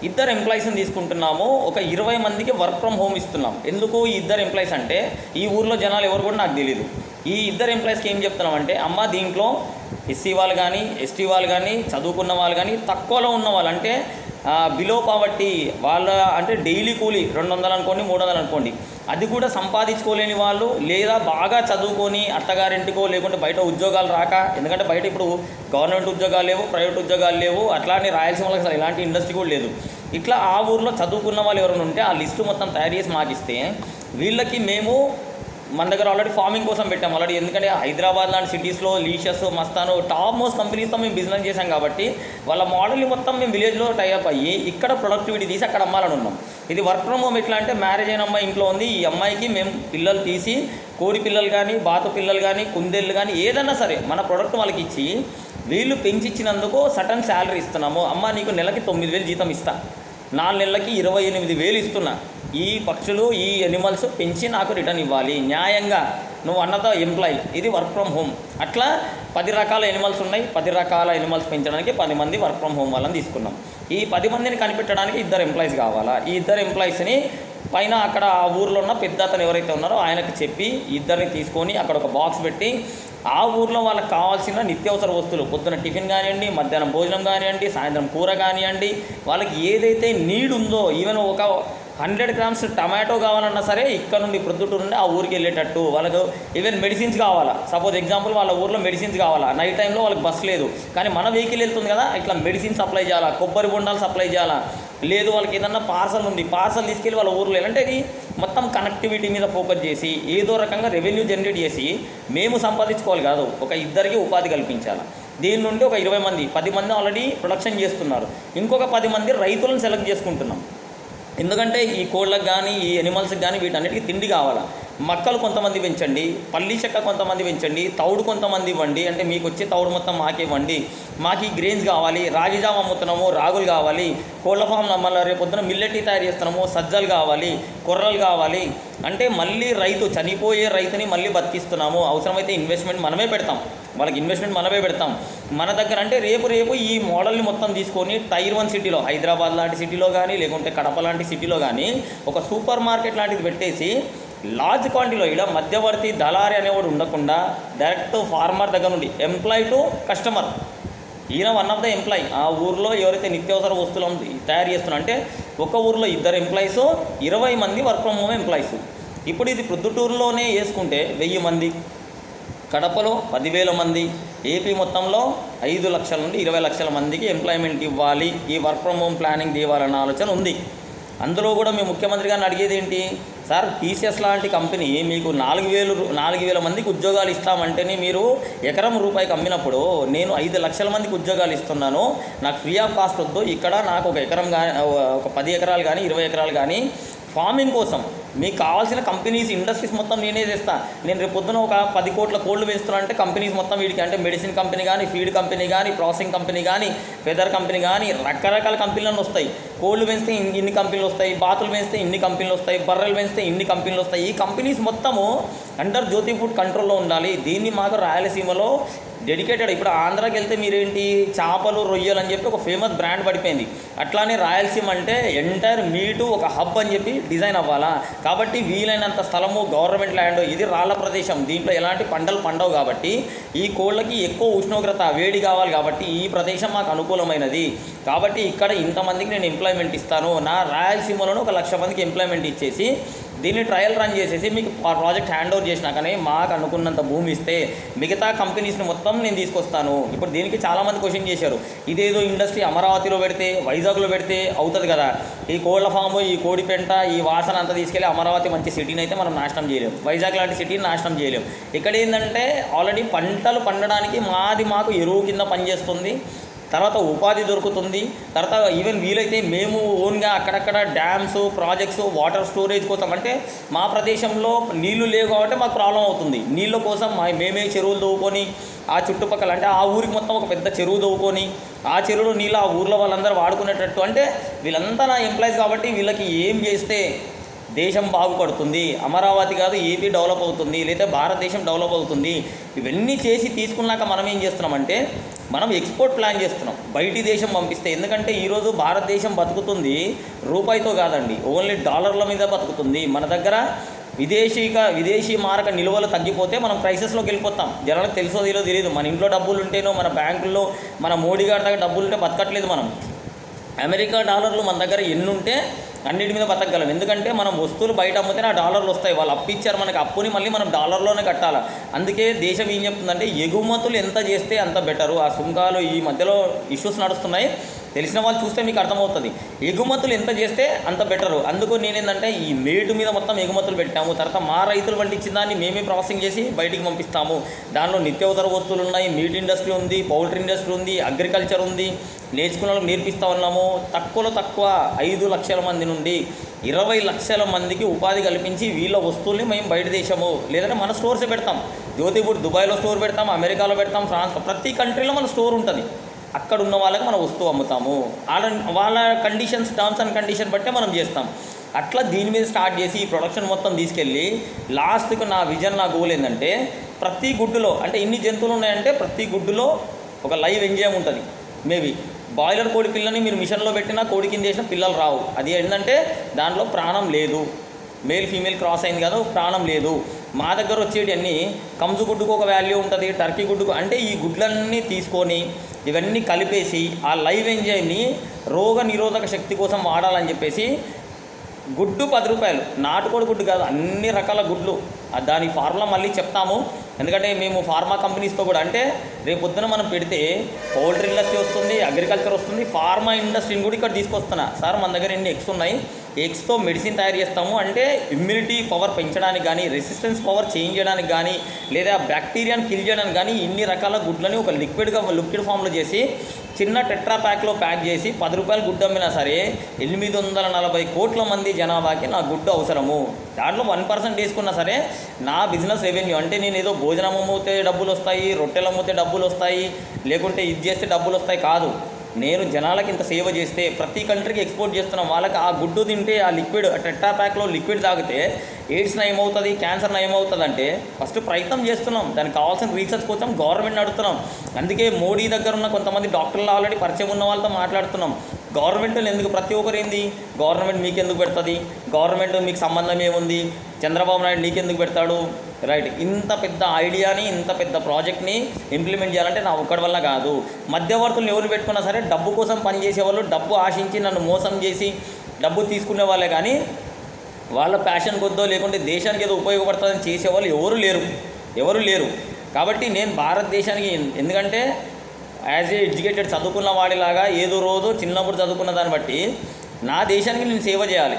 ఇద్దరు ఎంప్లాయీస్ని తీసుకుంటున్నాము. ఒక ఇరవై మందికి వర్క్ ఫ్రమ్ హోమ్ ఇస్తున్నాం. ఎందుకు ఈ ఇద్దరు ఎంప్లాయీస్ అంటే ఈ ఊర్లో జనాలు ఎవరు కూడా నాకు తెలియదు ఈ ఇద్దరు ఎంప్లాయీస్కి ఏం చెప్తున్నామంటే అమ్మ దీంట్లో ఎస్సీ వాళ్ళు కానీ ఎస్టీ వాళ్ళు కానీ చదువుకున్న వాళ్ళు కానీ తక్కువలో ఉన్న వాళ్ళు అంటే బిలో పావర్టీ వాళ్ళ అంటే డైలీ కూలీ రెండు వందలు అనుకోండి మూడు వందలు అనుకోండి. అది కూడా సంపాదించుకోలేని వాళ్ళు లేదా బాగా చదువుకొని అత్తగారింటికో లేకుంటే బయట ఉద్యోగాలు రాక ఎందుకంటే బయట ఇప్పుడు గవర్నమెంట్ ఉద్యోగాలు లేవు ప్రైవేట్ ఉద్యోగాలు లేవు అట్లానే రాయలసీమలో అసలు ఎలాంటి ఇండస్ట్రీ కూడా లేదు. ఇట్లా ఆ ఊర్లో చదువుకున్న వాళ్ళు ఎవరైనా ఉంటే ఆ లిస్టు మొత్తం తయారు చేసి మాకు ఇస్తే వీళ్ళకి మేము మన దగ్గర ఆల్రెడీ ఫార్మింగ్ కోసం పెట్టాం. ఆల్రెడీ ఎందుకంటే హైదరాబాద్ లాంటి సిటీస్లో లీషస్ మస్తాను టాప్ మోస్ట్ కంపెనీస్తో మేము బిజినెస్ చేశాం కాబట్టి వాళ్ళ మోడల్ని మొత్తం మేము విలేజ్లో టైఅప్ అయ్యి ఇక్కడ ప్రొడక్టివిటీ తీసి అక్కడ అమ్మాలని ఉన్నాం. ఇది వర్క్ ఫ్రమ్ హోమ్ ఎట్లా అంటే మ్యారేజ్ అయిన అమ్మాయి ఇంట్లో ఉంది ఈ అమ్మాయికి మేము పిల్లలు తీసి కోడి పిల్లలు కానీ బాతు పిల్లలు కానీ కుందేళ్ళు కానీ ఏదైనా సరే మన ప్రొడక్ట్ వాళ్ళకి ఇచ్చి వీళ్ళు పెంచిచ్చినందుకు సటన్ శాలరీ ఇస్తున్నాము. అమ్మ నీకు నెలకి తొమ్మిది వేలు జీతం ఇస్తాను నాలుగు నెలలకి ఇరవై ఎనిమిది వేలు ఇస్తున్నా. ఈ పక్షులు ఈ ఎనిమల్స్ పెంచి నాకు రిటర్న్ ఇవ్వాలి. న్యాయంగా నువ్వు అన్నదో ఎంప్లాయీ ఇది వర్క్ ఫ్రమ్ హోమ్ అట్లా పది రకాల ఎనిమల్స్ ఉన్నాయి. పది రకాల ఎనిమల్స్ పెంచడానికి పది మంది వర్క్ ఫ్రమ్ హోమ్ వాళ్ళని తీసుకున్నాం. ఈ పది మందిని కనిపెట్టడానికి ఇద్దరు ఎంప్లాయీస్ కావాలా? ఈ ఇద్దరు ఎంప్లాయీస్ని పైన అక్కడ ఆ ఊర్లో ఉన్న పెద్ద అతను ఎవరైతే ఉన్నారో ఆయనకి చెప్పి ఇద్దరిని తీసుకొని అక్కడ ఒక బాక్స్ పెట్టి ఆ ఊర్లో వాళ్ళకి కావాల్సిన నిత్యావసర వస్తువులు. పొద్దున టిఫిన్ కానివ్వండి మధ్యాహ్నం భోజనం కానివ్వండి సాయంత్రం కూర కానివ్వండి వాళ్ళకి ఏదైతే నీడ్ ఉందో ఈవెన్ ఒక హండ్రెడ్ గ్రామ్స్ టమాటో కావాలన్నా సరే ఇక్కడ నుండి ప్రొద్దుటూరు నుండి ఆ ఊరికి వెళ్ళేటట్టు వాళ్ళకు ఈవెన్ మెడిసిన్స్ కావాలా. సపోజ్ ఎగ్జాంపుల్ వాళ్ళ ఊర్లో మెడిసిన్స్ కావాలా. నైట్ టైంలో వాళ్ళకి బస్ లేదు. కానీ మన వెహికల్ వెళ్తుంది కదా ఇట్లా మెడిసిన్ సప్లై చేయాలా కొబ్బరి బొండాలు సప్లై చేయాలా లేదు వాళ్ళకి ఏదన్నా పార్సల్ ఉంది. పార్సల్ తీసుకెళ్ళి వాళ్ళ ఊర్లో అంటే ఇది మొత్తం కనెక్టివిటీ మీద ఫోకస్ చేసి ఏదో రకంగా రెవెన్యూ జనరేట్ చేసి మేము సంపాదించుకోవాలి కాదు. ఒక ఇద్దరికి ఉపాధి కల్పించాలి. దీని నుండి ఒక ఇరవై మంది పది మంది ఆల్రెడీ ప్రొడక్షన్ చేస్తున్నారు. ఇంకొక పది మంది రైతులను సెలెక్ట్ చేసుకుంటున్నాం. ఎందుకంటే ఈ కోళ్ళకు కానీ ఈ ఎనిమల్స్కి కానీ వీటన్నిటికీ తిండి కావాలా. మక్కలు కొంతమంది పెంచండి పల్లి చెక్క కొంతమంది పెంచండి తౌడు కొంతమంది ఇవ్వండి అంటే మీకు వచ్చే తౌడు మొత్తం మాకే ఇవ్వండి. మాకు ఈ గ్రెయిన్స్ కావాలి రాగి జామ అమ్ముతున్నాము రాగులు కావాలి కోళ్ళ ఫామ్ మళ్ళీ రేపు పొద్దున మిల్లెట్ తయారు చేస్తున్నాము సజ్జలు కావాలి కొర్రలు కావాలి. అంటే మళ్ళీ రైతు చనిపోయే రైతుని మళ్ళీ బతికిస్తున్నాము. అవసరమైతే ఇన్వెస్ట్మెంట్ మనమే పెడతాం. వాళ్ళకి ఇన్వెస్ట్మెంట్ మనమే పెడతాం. మన దగ్గర అంటే రేపు రేపు ఈ మోడల్ని మొత్తం తీసుకొని టైర్ వన్ సిటీలో హైదరాబాద్ లాంటి సిటీలో కానీ లేకుంటే కడప లాంటి సిటీలో కానీ ఒక సూపర్ మార్కెట్ లాంటిది పెట్టేసి లార్జ్ క్వాంటిటీలో ఇక్కడ మధ్యవర్తి దళారి అనేవాడు ఉండకుండా డైరెక్ట్ ఫార్మర్ దగ్గర నుండి ఎంప్లాయ్ టు కస్టమర్. ఈయన వన్ ఆఫ్ ద ఎంప్లాయ్ ఆ ఊర్లో ఎవరైతే నిత్యావసర వస్తువులు తయారు చేస్తున్నా అంటే ఒక ఊర్లో ఇద్దరు ఎంప్లాయీస్ ఇరవై మంది వర్క్ ఫ్రమ్ హోమ్ ఎంప్లాయీస్ ఇప్పుడు ఇది ప్రొద్దుటూరులోనే వేసుకుంటే వెయ్యి మంది కడపలో పదివేల మంది ఏపీ మొత్తంలో ఐదు లక్షల నుండి ఇరవై లక్షల మందికి ఎంప్లాయ్మెంట్ ఇవ్వాలి. ఈ వర్క్ ఫ్రమ్ హోమ్ ప్లానింగ్ తీయాలన్న ఆలోచన ఉంది. అందులో కూడా మేము ముఖ్యమంత్రి గారిని అడిగేది ఏంటి? సార్ టీసీఎస్ లాంటి కంపెనీ మీకు నాలుగు వేలు నాలుగు వేల మందికి ఉద్యోగాలు ఇస్తామంటేనే మీరు ఎకరం రూపాయికి అమ్మినప్పుడు నేను ఐదు లక్షల మందికి ఉద్యోగాలు ఇస్తున్నాను. నాకు ఫ్రీ ఆఫ్ కాస్ట్ వద్దు. ఇక్కడ నాకు ఒక ఎకరం కానీ ఒక పది ఎకరాలు కానీ ఇరవై ఎకరాలు కానీ ఫార్మింగ్ కోసం మీకు కావాల్సిన కంపెనీస్ ఇండస్ట్రీస్ మొత్తం నేనే చేస్తా. నేను రేపు పొద్దున ఒక పది కోట్ల కోళ్ళు వేస్తున్నా అంటే కంపెనీస్ మొత్తం వీడికి అంటే మెడిసిన్ కంపెనీ కానీ ఫీడ్ కంపెనీ కానీ ప్రాసెసింగ్ కంపెనీ కానీ ఫెదర్ కంపెనీ కానీ రకరకాల కంపెనీలను వస్తాయి. కోళ్ళు పెంచితే ఇన్ని- ఇన్ని కంపెనీలు వస్తాయి బాతులు పెంచితే ఇన్ని కంపెనీలు వస్తాయి బర్రెలు పెంచితే ఇన్ని కంపెనీలు వస్తాయి. ఈ కంపెనీస్ మొత్తము అండర్ జ్యోతి ఫుడ్ కంట్రోల్లో ఉండాలి. దీన్ని మాకు రాయలసీమలో డెడికేటెడ్ ఇప్పుడు ఆంధ్రాకి వెళ్తే మీరేంటి? చేపలు రొయ్యలు అని చెప్పి ఒక ఫేమస్ బ్రాండ్ పడిపోయింది. అట్లానే రాయలసీమ అంటే ఎంటైర్ మీటు ఒక హబ్ అని చెప్పి డిజైన్ అవ్వాలా? కాబట్టి వీలైనంత స్థలము గవర్నమెంట్ ల్యాండ్ ఇది రాళ్ళ ప్రదేశం. దీంట్లో ఎలాంటి పంటలు పండవు కాబట్టి ఈ కోళ్ళకి ఎక్కువ ఉష్ణోగ్రత వేడి కావాలి కాబట్టి ఈ ప్రదేశం మాకు అనుకూలమైనది. కాబట్టి ఇక్కడ ఇంతమందికి నేను ఎంప్లాయ్మెంట్ ఇస్తాను. నా రాయలసీమలోనే ఒక లక్ష మందికి ఎంప్లాయ్మెంట్ ఇచ్చేసి దీన్ని ట్రయల్ రన్ చేసేసి మీకు ఆ ప్రాజెక్ట్ హ్యాండ్ ఓవర్ చేసినాకనే మాకు అనుకున్నంత భూమి ఇస్తే మిగతా కంపెనీస్ని మొత్తం నేను తీసుకొస్తాను. ఇప్పుడు దీనికి చాలామంది క్వశ్చన్ చేశారు. ఇదేదో ఇండస్ట్రీ అమరావతిలో పెడితే వైజాగ్లో పెడితే అవుతుంది కదా. ఈ కోళ్ళ ఫాము ఈ కోడి పెంట ఈ వాసన అంతా తీసుకెళ్ళి అమరావతి మంచి సిటీని అయితే మనం నాశనం చేయలేం. వైజాగ్ లాంటి సిటీని నాశనం చేయలేం. ఇక్కడ ఏంటంటే ఆల్రెడీ పంటలు పండడానికి మాది మాకు ఎరువు కింద పనిచేస్తుంది. తర్వాత ఉపాధి దొరుకుతుంది. తర్వాత ఈవెన్ వీలైతే మేము ఓన్గా అక్కడక్కడ డ్యామ్స్ ప్రాజెక్ట్స్ వాటర్ స్టోరేజ్ కోసం అంటే మా ప్రదేశంలో నీళ్ళు లేవు కాబట్టి మాకు ప్రాబ్లం అవుతుంది. నీళ్ళ కోసం మేమే చెరువులు తవ్వుకొని ఆ చుట్టుపక్కల అంటే ఆ ఊరికి మొత్తం ఒక పెద్ద చెరువు తవ్వుకొని ఆ చెరువులో నీళ్ళు ఆ ఊర్లో వాళ్ళందరూ వాడుకునేటట్టు అంటే వీళ్ళంతా నా ఎంప్లాయీస్ కాబట్టి వీళ్ళకి ఏం చేస్తే దేశం బాగుపడుతుంది అమరావతి కాదు ఏపీ డెవలప్ అవుతుంది లేదా భారతదేశం డెవలప్ అవుతుంది. ఇవన్నీ చేసి తీసుకున్నాక మనం ఏం చేస్తున్నామంటే మనం ఎక్స్పోర్ట్ ప్లాన్ చేస్తున్నాం. బయటి దేశం పంపిస్తే ఎందుకంటే ఈరోజు భారతదేశం బతుకుతుంది రూపాయితో కాదండి ఓన్లీ డాలర్ల మీద బతుకుతుంది. మన దగ్గర విదేశీక విదేశీ మారక నిల్వలు తగ్గిపోతే మనం క్రైసిస్లోకి వెళ్ళిపోతాం. జనాలకు తెలుసో తెలియదు తెలియదు. మన ఇంట్లో డబ్బులు ఉంటేనో మన బ్యాంకుల్లో మన మోడీ గారి దగ్గర డబ్బులు ఉంటే బతకట్లేదు మనం. అమెరికా డాలర్లు మన దగ్గర ఎన్ని ఉంటే అన్నిటి మీద బతకగలం. ఎందుకంటే మనం వస్తువులు బయట అమ్మితే ఆ డాలర్లు వస్తాయి. వాళ్ళు అప్పు ఇచ్చారు మనకి అప్పుని మళ్ళీ మనం డాలర్లోనే కట్టాలి? అందుకే దేశం ఏం చెప్తుందంటే ఎగుమతులు ఎంత చేస్తే అంత బెటరు ఆ సుంకాలు ఈ మధ్యలో ఇష్యూస్ నడుస్తున్నాయి. తెలిసిన వాళ్ళు చూస్తే మీకు అర్థమవుతుంది. ఎగుమతులు ఎంత చేస్తే అంత బెటరు. అందుకు నేనేంటంటే ఈ మేటు మీద మొత్తం ఎగుమతులు పెట్టాము. తర్వాత మా రైతులు పండించిన దాన్ని మేమే ప్రాసెసింగ్ చేసి బయటికి పంపిస్తాము. దానిలో నిత్యావసర వస్తువులు ఉన్నాయి. మీట్ ఇండస్ట్రీ ఉంది పౌల్ట్రీ ఇండస్ట్రీ ఉంది అగ్రికల్చర్ ఉంది. నేర్చుకున్న వాళ్ళకి నేర్పిస్తా ఉన్నాము. తక్కువలో తక్కువ ఐదు లక్షల మంది నుండి ఇరవై లక్షల మందికి ఉపాధి కల్పించి వీళ్ళ వస్తువుల్ని మేము బయట దేశము లేదంటే మన స్టోర్సే పెడతాం. జ్యోతిపూర్ దుబాయ్లో స్టోర్ పెడతాం అమెరికాలో పెడతాం ఫ్రాన్స్ ప్రతి కంట్రీలో మన స్టోర్ ఉంటుంది. అక్కడ ఉన్న వాళ్ళకి మనం వస్తువు అమ్ముతాము. వాళ్ళ వాళ్ళ కండిషన్స్ టర్మ్స్ అండ్ కండిషన్ బట్టే మనం చేస్తాం. అట్లా దీని మీద స్టార్ట్ చేసి ఈ ప్రొడక్షన్ మొత్తం తీసుకెళ్ళి లాస్ట్కి నా విజన్ నా గోల్ ఏంటంటే ప్రతి గుడ్డులో అంటే ఇన్ని జంతువులు ఉన్నాయంటే ప్రతి గుడ్డులో ఒక లైవ్ ఎంజాయ్ ఉంటుంది. మేబీ బాయిలర్ కోడి పిల్లని మీరు మిషన్లో పెట్టినా కోడి కింద చేసిన పిల్లలు రావు. అది ఏంటంటే దాంట్లో ప్రాణం లేదు. మేల్ ఫీమేల్ క్రాస్ అయింది కదా ప్రాణం లేదు. మా దగ్గర వచ్చేటి అన్నీ కంజు గుడ్డుకు ఒక వాల్యూ ఉంటుంది టర్కీ గుడ్డుకు అంటే ఈ గుడ్లన్నీ తీసుకొని ఇవన్నీ కలిపేసి ఆ లైవ్ ఎంజైమ్ని రోగ నిరోధక శక్తి కోసం వాడాలని చెప్పేసి గుడ్డు పది రూపాయలు. నాటుకోడి గుడ్డు కాదు అన్ని రకాల గుడ్లు. దాని ఫార్ములా మళ్ళీ చెప్తాము. ఎందుకంటే మేము ఫార్మా కంపెనీస్తో కూడా అంటే రేపు పొద్దున మనం పెడితే పౌల్ట్రీ ఇండస్ట్రీ వస్తుంది అగ్రికల్చర్ వస్తుంది ఫార్మా ఇండస్ట్రీని కూడా ఇక్కడ తీసుకొస్తున్నా. సార్ మన దగ్గర ఎన్ని ఎగ్స్ ఉన్నాయి? ఎగ్స్తో మెడిసిన్ తయారు చేస్తాము. అంటే ఇమ్యూనిటీ పవర్ పెంచడానికి కానీ రెసిస్టెన్స్ పవర్ చేంజ్ చేయడానికి కానీ లేదా బ్యాక్టీరియాని కిల్ చేయడానికి కానీ ఇన్ని రకాల గుడ్లని ఒక లిక్విడ్గా లిక్విడ్ ఫామ్లో చేసి చిన్న టెట్రా ప్యాక్లో ప్యాక్ చేసి పది రూపాయలు గుడ్డు అమ్మినా సరే ఎనిమిది వందల నలభై కోట్ల మంది జనాభాకి నా గుడ్డు అవసరము. దాంట్లో వన్ పర్సెంట్ తీసుకున్నా సరే నా బిజినెస్ రెవెన్యూ అంటే నేను ఏదో భోజనం అమ్మితే డబ్బులు వస్తాయి రొట్టెలు అమ్మితే డబ్బులు వస్తాయి లేకుంటే ఇది చేస్తే డబ్బులు వస్తాయి కాదు. నేను జనాలకి ఇంత సేవ చేస్తే ప్రతి కంట్రీకి ఎక్స్పోర్ట్ చేస్తున్నాం వాళ్ళకి ఆ గుడ్డు తింటే ఆ లిక్విడ్ టెట్టా ప్యాక్లో లిక్విడ్ తాగితే ఎయిడ్స్ నయమవుతుంది క్యాన్సర్ నయమవుతుంది అంటే ఫస్ట్ ప్రయత్నం చేస్తున్నాం. దానికి కావాల్సిన రీసెర్చ్ కోసం గవర్నమెంట్ అడుగుతున్నాం అందుకే మోడీ దగ్గర ఉన్న కొంతమంది డాక్టర్లు ఆల్రెడీ పరిచయం ఉన్న వాళ్ళతో మాట్లాడుతున్నాం. గవర్నమెంట్ ఎందుకు ప్రతి ఒక్కరు ఏంది? గవర్నమెంట్ మీకు ఎందుకు పెడుతుంది? గవర్నమెంట్ మీకు సంబంధం ఏముంది? చంద్రబాబు నాయుడు నీకెందుకు పెడతాడు? రైట్. ఇంత పెద్ద ఐడియాని ఇంత పెద్ద ప్రాజెక్ట్ని ఇంప్లిమెంట్ చేయాలంటే నా ఒక్కడి వల్ల కాదు. మధ్యవర్తులను ఎవరు పెట్టుకున్నా సరే డబ్బు కోసం పనిచేసే వాళ్ళు డబ్బు ఆశించి నన్ను మోసం చేసి డబ్బు తీసుకునే వాళ్ళే కానీ వాళ్ళ ప్యాషన్ కొద్దో లేకుంటే దేశానికి ఏదో ఉపయోగపడుతుందని చేసేవాళ్ళు ఎవరు లేరు. ఎవరు లేరు. కాబట్టి నేను భారతదేశానికి ఎందుకంటే యాజ్ ఏ ఎడ్యుకేటెడ్ చదువుకున్న వాడిలాగా ఏదో రోజు చిన్నప్పుడు చదువుకున్న దాన్ని బట్టి నా దేశానికి నేను సేవ చేయాలి.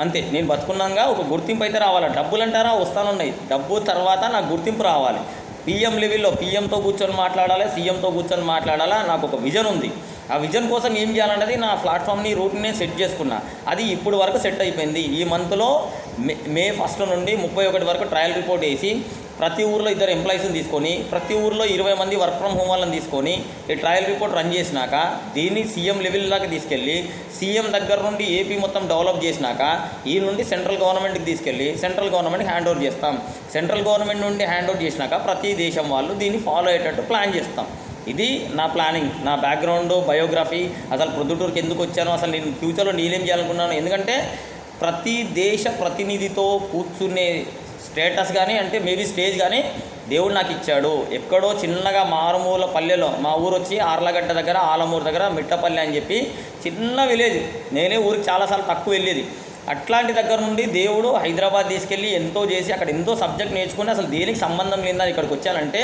అంతే. నేను బతుకున్నాగా ఒక గుర్తింపు అయితే రావాలి. డబ్బులు అంటారా వస్తానున్నాయి. డబ్బు తర్వాత నాకు గుర్తింపు రావాలి. పిఎం లెవెల్లో పిఎంతో కూర్చొని మాట్లాడాలి? సీఎంతో కూర్చొని మాట్లాడాలా? నాకు ఒక విజన్ ఉంది. ఆ విజన్ కోసం ఏం చేయాలన్నది నా ప్లాట్ఫామ్ని రూట్ని నేను సెట్ చేసుకున్నా. అది ఇప్పుడు వరకు సెట్ అయిపోయింది. ఈ మంత్లో మే మే ఫస్ట్ నుండి ముప్పై ఒకటి వరకు ట్రయల్ రిపోర్ట్ వేసి ప్రతి ఊర్లో ఇద్దరు ఎంప్లాయీస్ని తీసుకొని ప్రతి ఊర్లో ఇరవై మంది వర్క్ ఫ్రమ్ హోమ్ వాళ్ళని తీసుకొని ఈ ట్రయల్ రిపోర్ట్ రన్ చేసినాక దీన్ని సీఎం లెవెల్ దాకా తీసుకెళ్ళి సీఎం దగ్గర నుండి ఏపీ మొత్తం డెవలప్ చేసినాక ఈ నుండి సెంట్రల్ గవర్నమెంట్కి తీసుకెళ్ళి సెంట్రల్ గవర్నమెంట్ హ్యాండ్ ఓవర్ చేస్తాం. సెంట్రల్ గవర్నమెంట్ నుండి హ్యాండ్ ఓవర్ చేసినాక ప్రతి దేశం వాళ్ళు దీన్ని ఫాలో అయ్యేటట్టు ప్లాన్ చేస్తాం. ఇది నా ప్లానింగ్ నా బ్యాక్గ్రౌండ్ బయోగ్రఫీ అసలు ప్రొద్దుటూరుకి ఎందుకు వచ్చాను అసలు నేను ఫ్యూచర్లో నేనేం చేయాలనుకున్నాను. ఎందుకంటే ప్రతి దేశ ప్రతినిధితో కూర్చునే స్టేటస్ కానీ అంటే మేబీ స్టేజ్ కానీ దేవుడు నాకు ఇచ్చాడు. ఎక్కడో చిన్నగా మారుమూల పల్లెలో మా ఊరు వచ్చి ఆర్లగడ్డ దగ్గర ఆలమూరు దగ్గర మిట్టపల్లి అని చెప్పి చిన్న విలేజ్. నేనే ఊరికి చాలాసార్లు తక్కువ వెళ్ళేది. అట్లాంటి దగ్గర నుండి దేవుడు హైదరాబాద్ తీసుకెళ్ళి ఎంతో చేసి అక్కడ ఎంతో సబ్జెక్ట్ నేర్చుకుని అసలు దేనికి సంబంధం లేదని ఇక్కడికి వచ్చానంటే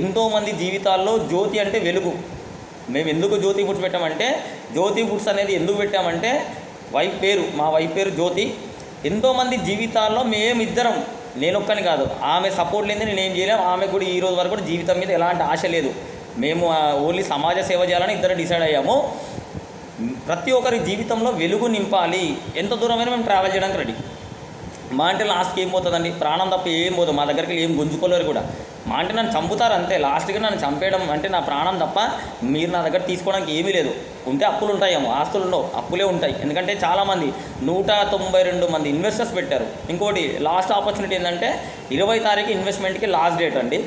ఎంతోమంది జీవితాల్లో జ్యోతి అంటే వెలుగు. మేము ఎందుకు జ్యోతి ఫుడ్స్ పెట్టామంటే జ్యోతి ఫుడ్స్ అనేది ఎందుకు పెట్టామంటే వైఫ్ పేరు మా వైఫ్ పేరు జ్యోతి. ఎంతోమంది జీవితాల్లో మేమిద్దరం నేను ఒక్కని కాదు. ఆమె సపోర్ట్ లేని నేనేం చేయలేము చేయలేం. ఆమె కూడా ఈ రోజు వరకు కూడా జీవితం మీద ఎలాంటి ఆశ లేదు. మేము ఓన్లీ సమాజ సేవ చేయాలని ఇద్దరు డిసైడ్ అయ్యాము. ప్రతి ఒక్కరి జీవితంలో వెలుగు నింపాలి. ఎంత దూరమైనా మేము ట్రావెల్ చేయడానికి రెడీ మా అంటే లాస్ట్కి ఏం పోతుందండి? ప్రాణం తప్ప ఏం పోదు. మా దగ్గరికి ఏం గుంజుకోలేరు కూడా. మా అంటే నన్ను చంపుతారు అంతే. లాస్ట్కి నన్ను చంపేయడం అంటే నా ప్రాణం తప్ప మీరు నా దగ్గర తీసుకోవడానికి ఏమీ లేదు. ఉంటే అప్పులు ఉంటాయేమో ఆస్తులు ఉండవు అప్పులే ఉంటాయి. ఎందుకంటే చాలామంది నూట తొంభై రెండు మంది ఇన్వెస్టర్స్ పెట్టారు. ఇంకోటి లాస్ట్ ఆపర్చునిటీ ఏంటంటే ఇరవై తారీఖు ఇన్వెస్ట్మెంట్కి లాస్ట్ డేట్ అండి.